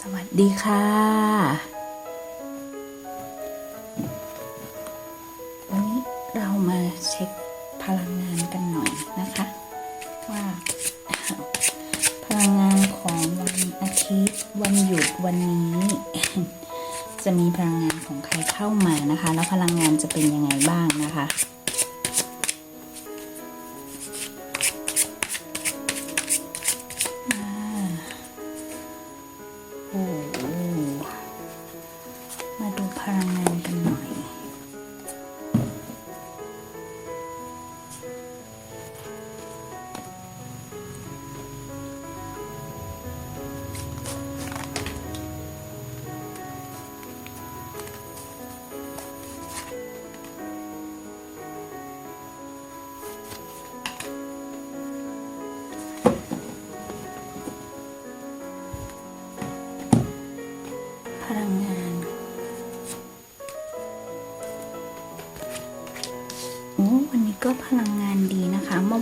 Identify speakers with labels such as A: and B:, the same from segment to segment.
A: สวัสดีค่ะวันนี้เรามาเช็คพลังงานกันหน่อยนะคะ ว่า พลังงานของวันอาทิตย์วันหยุดวันนี้ จะมีพลังงานของใครเข้ามานะคะ แล้วพลังงานจะเป็นยังไงบ้างนะคะ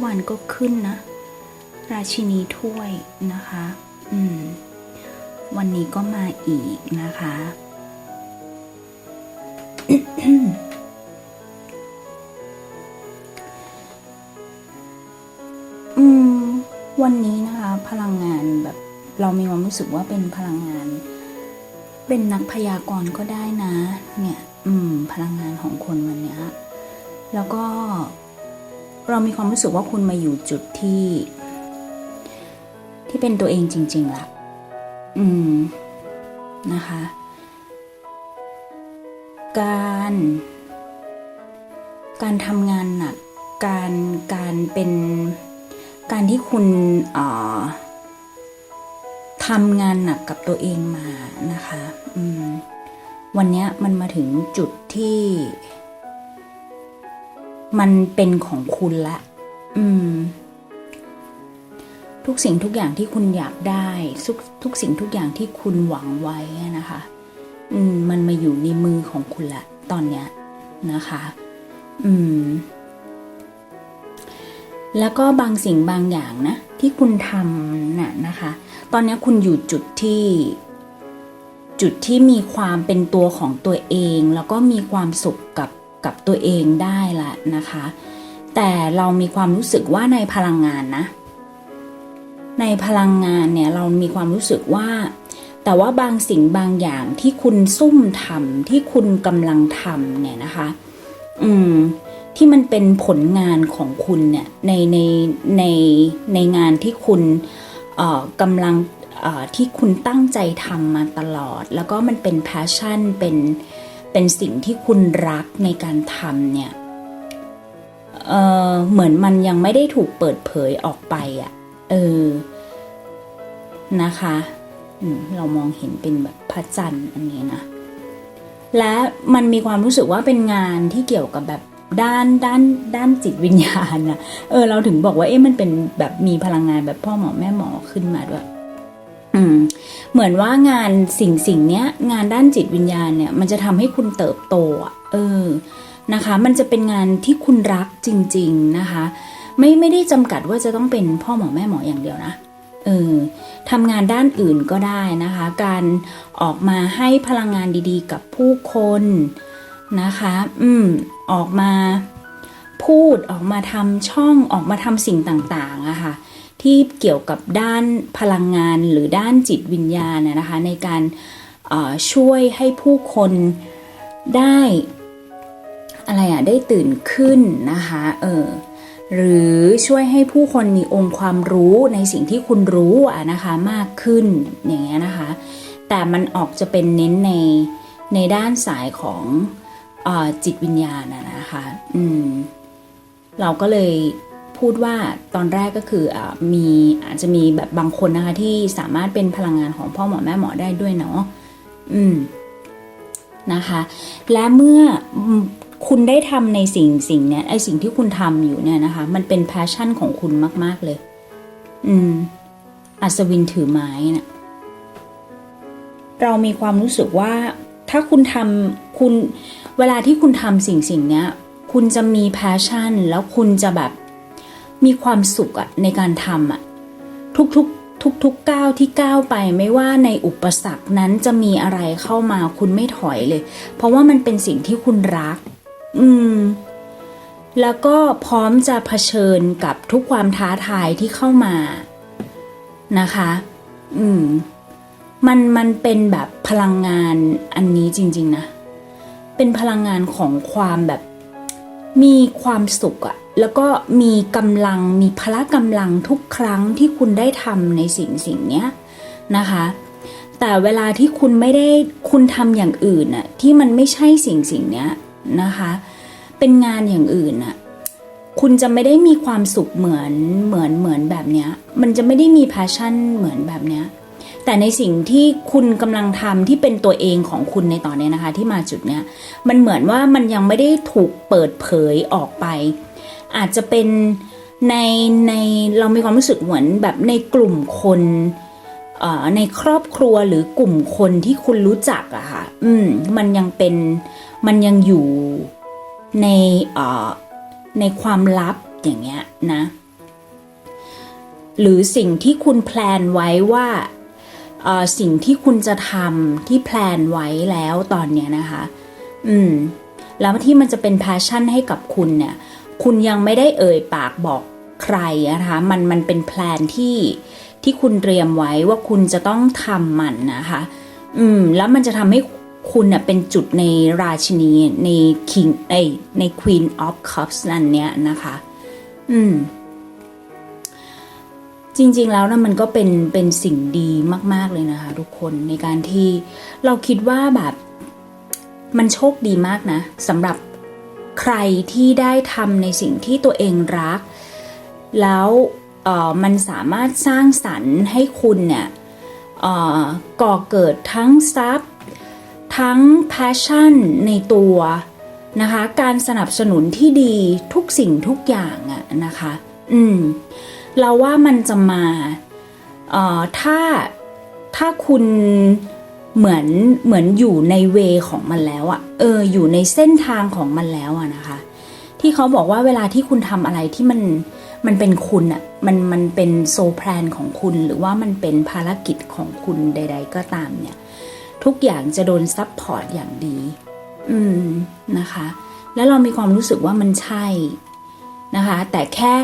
A: วานก็ขึ้นนะ ราชินีถ้วยนะคะ อืม วันนี้ก็มาอีกนะคะ อืม วันนี้นะคะ พลังงานแบบเรามีความรู้สึกว่าเป็นพลังงาน เป็นนักพยากรณ์ก็ได้นะ เนี่ย อืม พลังงานของคนวันเนี้ยแล้วก็ เรามีความรู้สึกว่าคุณมาอยู่จุดที่ ที่เป็นตัวเองจริง ๆละอืม นะคะ การ การทำงานหนัก การการเป็นการที่คุณเอ่อทำงานหนักกับตัวเองมานะคะ อืม วันเนี้ยมันมาถึงจุดที่ มันเป็นของคุณละ อืม ทุกสิ่งทุกอย่างที่คุณอยากได้ทุกทุกสิ่งทุกอย่างที่คุณหวังไว้นะคะ อืม มันมาอยู่ในมือของคุณละ ตอนเนี้ยนะคะ อืม แล้วก็บางสิ่งบางอย่างนะที่คุณทำน่ะนะคะ ตอนนี้คุณอยู่จุดที่จุดที่มีความเป็นตัวของตัวเอง แล้วก็มีความสุขกับ กับตัวเองได้ละนะคะ แต่เรามีความรู้สึกว่าในพลังงานนะ ในพลังงานเนี่ยเรามีความรู้สึกว่า แต่ว่าบางสิ่งบางอย่างที่คุณซุ่มทำที่คุณกำลังทำเนี่ยนะคะ อืมที่มันเป็นผลงานของคุณเนี่ยในในในในงานที่คุณเอ่อกำลังเอ่อที่คุณตั้งใจทำมาตลอด แล้วก็มันเป็น passion เป็น เป็นสิ่งที่คุณรักในการทำเนี่ยเออเหมือนมันยังไม่ได้ถูกเปิดเผยออกไปอะ่ะ เออ นะคะเรามองเห็นเป็นแบบพระจันทร์อันนี้นะ และมันมีความรู้สึกว่าเป็นงานที่เกี่ยวกับแบบด้านด้านด้านจิตวิญญาณนะเออ เราถึงบอกว่าเอ๊ะมันเป็นแบบมีพลังงานแบบพ่อหมอแม่หมอขึ้นมาด้วย อืมเหมือนว่างานสิ่งสิ่งเนี้ย งานด้านจิตวิญญาณเนี่ย มันจะทำให้คุณเติบโตเออนะคะ มันจะเป็นงานที่คุณรักจริง ๆนะคะ ไม่ไม่ได้จำกัดว่าจะต้องเป็นพ่อหมอแม่หมออย่างเดียวนะเออทำงานด้านอื่นก็ได้นะคะ การออกมาให้พลังงานดีๆ กับผู้คนนะคะ อืมออกมาพูดออกมาทำช่องออกมาทำสิ่งต่างๆอะค่ะ ที่เกี่ยวกับด้านพลังงานหรือด้านจิตวิญญาณนะคะในการช่วยให้ผู้คนได้อะไรอะได้ตื่นขึ้นนะคะเออหรือช่วยให้ผู้คนมีองค์ความรู้ในสิ่งที่คุณรู้อะนะคะมากขึ้นอย่างเงี้ยนะคะ แต่มันออกจะเป็นเน้นในในด้านสายของอจิตวิญญาณนะคะอืมเราก็เลย พูดว่าตอนแรกก็คืออมีอาจจะมีแบบบางคนนะคะที่สามารถเป็นพลังงานของพ่อหมอแม่หมอได้ด้วยเนาะอืมนะคะ และเมื่อคุณได้ทำในสิ่งสิ่งเนี้ยไอสิ่งที่คุณทำอยู่เนี่ยนะคะ มันเป็นแพชชั่นของคุณมาก ๆเลย อืมอัศวินถือไม้น่ะเรามีความรู้สึกว่าถ้าคุณทำคุณเวลาที่คุณทำสิ่งสิ่งเนี้ย คุณจะมีแพชชั่น แล้วคุณจะแบบ มีความสุขอะในการทำอะทุกๆทุกๆก้าวที่ก้าวไปไม่ว่าในอุปสรรคนั้นจะมีอะไรเข้ามาคุณไม่ถอยเลย เพราะว่ามันเป็นสิ่งที่คุณรัก อืม แล้วก็พร้อมจะเผชิญกับทุกความท้าทายที่เข้ามานะคะ อืม มันมันเป็นแบบพลังงานอันนี้จริง ๆ นะ เป็นพลังงานของความแบบมีความสุขอะ แล้วก็มีกำลังมีพละกำลังทุกครั้งที่คุณได้ทำในสิ่งสิ่งเนี้ยนะคะ แต่เวลาที่คุณไม่ได้คุณทำอย่างอื่นอะที่มันไม่ใช่สิ่งสิ่งเนี้ยนะคะ เป็นงานอย่างอื่นอะคุณจะไม่ได้มีความสุขเหมือนเหมือนเหมือนแบบเนี้ย มันจะไม่ได้มี passion เหมือนแบบเนี้ย แต่ในสิ่งที่คุณกำลังทำที่เป็นตัวเองของคุณในตอนเนี้ยนะคะ ที่มาจุดเนี้ย มันเหมือนว่ามันยังไม่ได้ถูกเปิดเผยออกไป อาจจะเป็นในในเรามีความรู้สึกเหมือนแบบในกลุ่มคนในครอบครัวหรือกลุ่มคนที่คุณรู้จักอะค่ะอืมมันยังเป็นมันยังอยู่ในในความลับอย่างเงี้ยนะ หรือสิ่งที่คุณแพลนไว้ว่าสิ่งที่คุณจะทำที่แพลนไว้แล้วตอนเนี้ยนะคะ อืม แล้วที่มันจะเป็นแพชชั่นให้กับคุณเนี่ย คุณยังไม่ได้เอ่ยปากบอกใครนะคะมันมันเป็นแพลนที่ที่คุณเตรียมไว้ว่าคุณจะต้องทำมันนะคะ อืม แล้วมันจะทำให้คุณเน่ยเป็นจุดในราชินีใน king ในใน queen of cups นั่นเนี้ยนะคะ อืม จริงๆแล้วนะมันก็เป็นเป็นสิ่งดีมาก ๆ เลยนะคะ ทุกคนในการที่เราคิดว่าแบบ มันโชคดีมากนะสำหรับ ใครที่ได้ทำในสิ่งที่ตัวเองรัก แล้วมันสามารถสร้างสรรค์ให้คุณเนี่ยก่อเกิดทั้งทรัพย์ ทั้ง passion ในตัวนะคะการสนับสนุนที่ดีทุกสิ่งทุกอย่างอะนะคะอืมเราว่ามันจะมาเอ่อถ้าถ้าคุณ เหมือนเหมือนอยู่ในเวของมันแล้วอะเออ อยู่ในเส้นทางของมันแล้วอะนะคะ ที่เขาบอกว่าเวลาที่คุณทำอะไรที่มันมันเป็นคุณอะมันมันเป็นโซแพลนของคุณ หรือว่ามันเป็นภารกิจของคุณใด ๆ ก็ตามเนี่ย ทุกอย่างจะโดนซับพอร์ตอย่างดี อืมนะคะ แล้วเรามีความรู้สึกว่ามันใช่นะคะ แต่แค่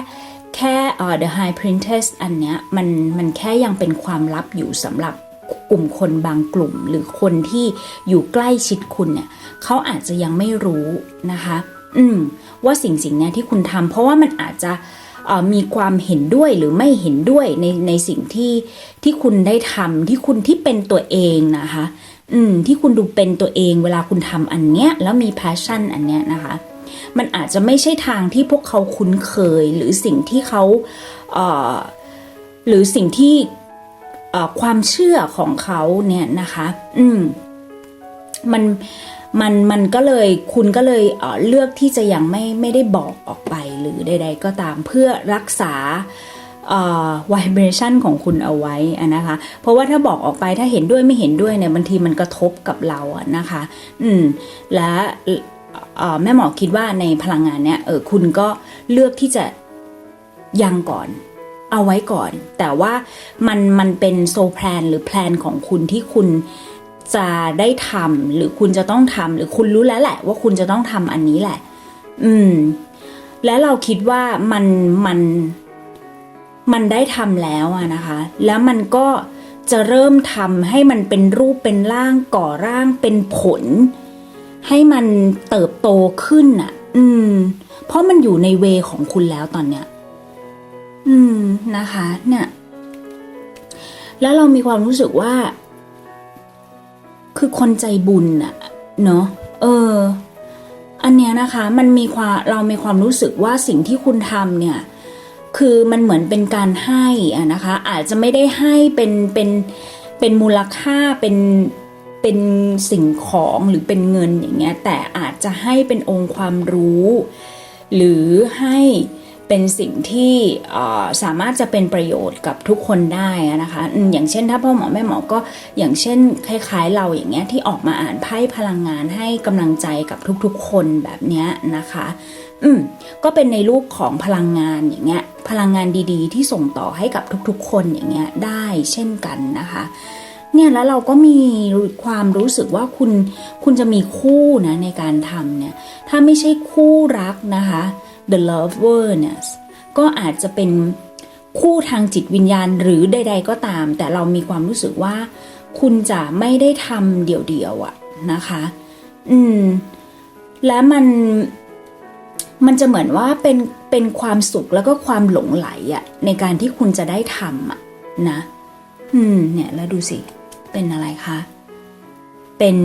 A: แค่เอ่อ The High Princess อันเนี้ยมันมันแค่ยังเป็นความลับอยู่สำหรับ กลุ่มคนบางกลุ่ม หรือคนที่อยู่ใกล้ชิดคุณเนี่ยเขาอาจจะยังไม่รู้นะคะ อืม ว่าสิ่งสิ่งนี้ที่คุณทำเพราะว่ามันอาจจะมีความเห็นด้วยหรือไม่เห็นด้วยในในสิ่งที่ที่คุณได้ทำที่คุณที่เป็นตัวเองนะคะ อืม ที่คุณดูเป็นตัวเอง เวลาคุณทำอันเนี้ย แล้วมี passion อันเนี้ยนะคะมันอาจจะไม่ใช่ทางที่พวกเขาคุ้นเคย หรือสิ่งที่เขาเอ่อหรือสิ่งที่ ความเชื่อของเขาเนี่ยนะคะ อืม มันมันมันก็เลยคุณก็เลยเเลือกที่จะยังไม่ไม่ได้บอกออกไปหรือใด ๆ ก็ตามเพื่อรักษาอ่อ vibration ของคุณเอาไว้นะคะ เพราะว่าถ้าบอกออกไปถ้าเห็นด้วยไม่เห็นด้วยเนี่ยบางทีมันกระทบกับเราอะนะคะ อืม และอ่อแม่หมอคิดว่าในพลังงานเนี้ยเออคุณก็เลือกที่จะยังก่อน เอาไว้ก่อน แต่ว่ามันมันเป็นโซแพลนหรือแพลนของคุณที่คุณจะได้ทำหรือคุณจะต้องทำหรือคุณรู้แล้วแหละ ว่าคุณจะต้องทำอันนี้แหละ อืม และเราคิดว่ามันมันมันได้ทำแล้วอะนะคะ แล้วมันก็จะเริ่มทำให้มันเป็นรูปเป็นร่างก่อร่างเป็นผล ให้มันเติบโตขึ้นอะอืม เพราะมันอยู่ในเวของคุณแล้วตอนเนี้ย อืมนะคะเนี่ยแล้วเรามีความรู้สึกว่า คือคนใจบุญอะเนาะเออ อันเนี้ยนะคะ มันมีความเรามีความรู้สึกว่าสิ่งที่คุณทำเนี่ย คือมันเหมือนเป็นการให้อะนะคะ อาจจะไม่ได้ให้เป็นเป็นเป็นมูลค่าเป็นเป็นสิ่งของหรือเป็นเงินอย่างเงี้ย แต่อาจจะให้เป็นองค์ความรู้ หรือให้ เป็นสิ่งที่สามารถจะเป็นประโยชน์กับทุกคนได้นะคะอืมอย่างเช่นถ้าพ่อหมอแม่หมอก็อย่างเช่นคล้ายๆ เราอย่างเงี้ยที่ออกมาอ่านไพ่พลังงานให้กำลังใจกับทุกๆ คนแบบเนี้ยนะคะ อืมก็เป็นในรูปของพลังงานอย่างเงี้ยพลังงานดีๆ ที่ส่งต่อให้กับทุกๆ คนอย่างเงี้ยได้เช่นกันนะคะเนี่ยแล้วเราก็มีความรู้สึกว่าคุณคุณจะมีคู่นะในการทำเนี่ยถ้าไม่ใช่คู่รักนะคะ the lover เนี่ยก็อาจจะเป็นคู่ทางจิตวิญญาณหรือใด ๆ ก็ตาม แต่เรามีความรู้สึกว่า คุณจะไม่ได้ทำเดี่ยวๆอะนะคะ อืม และมันมันจะเหมือนว่าเป็นเป็นความสุขแล้วก็ความหลงไหลอะในการที่คุณจะได้ทำอะนะ อืม เนี่ยแล้วดูสิ เป็นอะไรคะ เป็น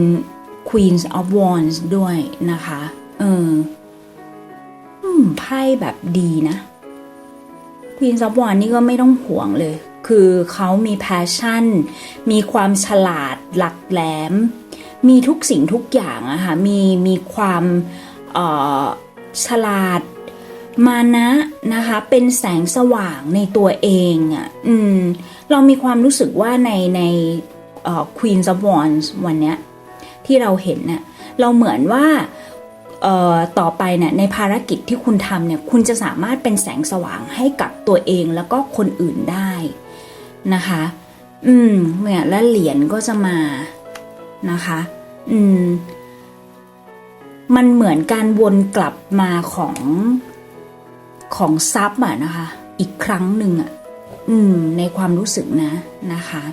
A: Queens of Wands ด้วยนะคะ เออ ไพ่แบบดีนะ Queen of Wands นี่ก็ไม่ต้องห่วงเลย คือเขามี passion มีความฉลาดหลักแหลม มีทุกสิ่งทุกอย่างอะค่ะ มีมีความเออฉลาดมานะนะคะ เป็นแสงสว่างในตัวเองอะ่ะอืม เรามีความรู้สึกว่าในในเอ่อ Queen of Wands วันเนี้ยที่เราเห็นเนี่ยเราเหมือนว่า ต่อไปเนี่ยในภารกิจที่คุณทำเนี่ยคุณจะสามารถเป็นแสงสว่างให้กับตัวเองแล้วก็คนอื่นได้นะคะ อืมเนี่ยและเหรียญก็จะมานะคะ อืม มันเหมือนการวนกลับมาของของซับอะนะคะ อีกครั้งหนึ่งอะอืม ในความรู้สึกนะนะคะ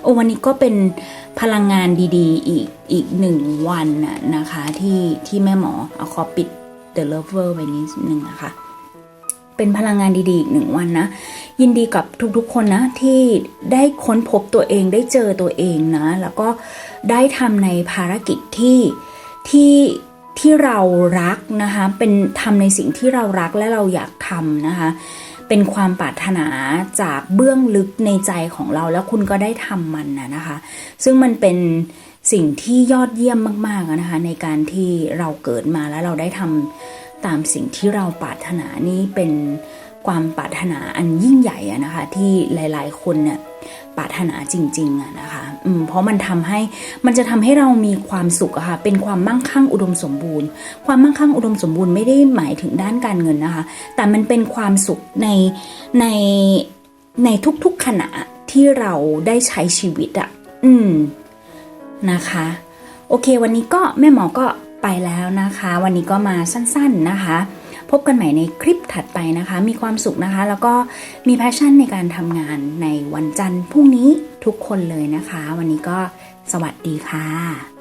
A: โอ้วันนี้ก็เป็นพลังงานดีๆ อีกอีกหนึ่งวันน่ะนะคะที่ที่แม่หมอเอาขอปิด The Lover ไปนิดนึงนะคะ เป็นพลังงานดีๆ อีกหนึ่งวันนะ ยินดีกับทุกๆคนนะ ที่ได้ค้นพบตัวเองได้เจอตัวเองนะ แล้วก็ได้ทำในภารกิจที่ที่ที่เรารักนะคะ เป็นทำในสิ่งที่เรารักและเราอยากทำนะคะ เป็นความปรารถนาจากเบื้องลึกในใจของเราแล้วคุณก็ได้ทำมันนะนะคะ ซึ่งมันเป็นสิ่งที่ยอดเยี่ยมมากๆนะคะในการที่เราเกิดมาแล้วเราได้ทำตามสิ่งที่เราปรารถนานี่เป็น ความปรารถนาอันยิ่งใหญ่อะนะคะ ที่หลายๆ คนเนี่ยปรารถนาจริงๆอะนะคะอืมเพราะมันทำให้มันจะทำให้เรามีความสุขอะค่ะ เป็นความมั่งคั่งอุดมสมบูรณ์ ความมั่งคั่งอุดมสมบูรณ์ไม่ได้หมายถึงด้านการเงินนะคะ แต่มันเป็นความสุขในในในทุกๆขณะที่เราได้ใช้ชีวิตอะอืมนะคะ โอเค วันนี้ก็แม่หมอก็ไปแล้วนะคะ วันนี้ก็มาสั้น ๆนะคะ พบกันใหม่ในคลิปถัดไปนะคะ มีความสุขนะคะ แล้วก็มีแพชชั่นในการทำงานในวันจันทร์พรุ่งนี้ทุกคนเลยนะคะ วันนี้ก็สวัสดีค่ะ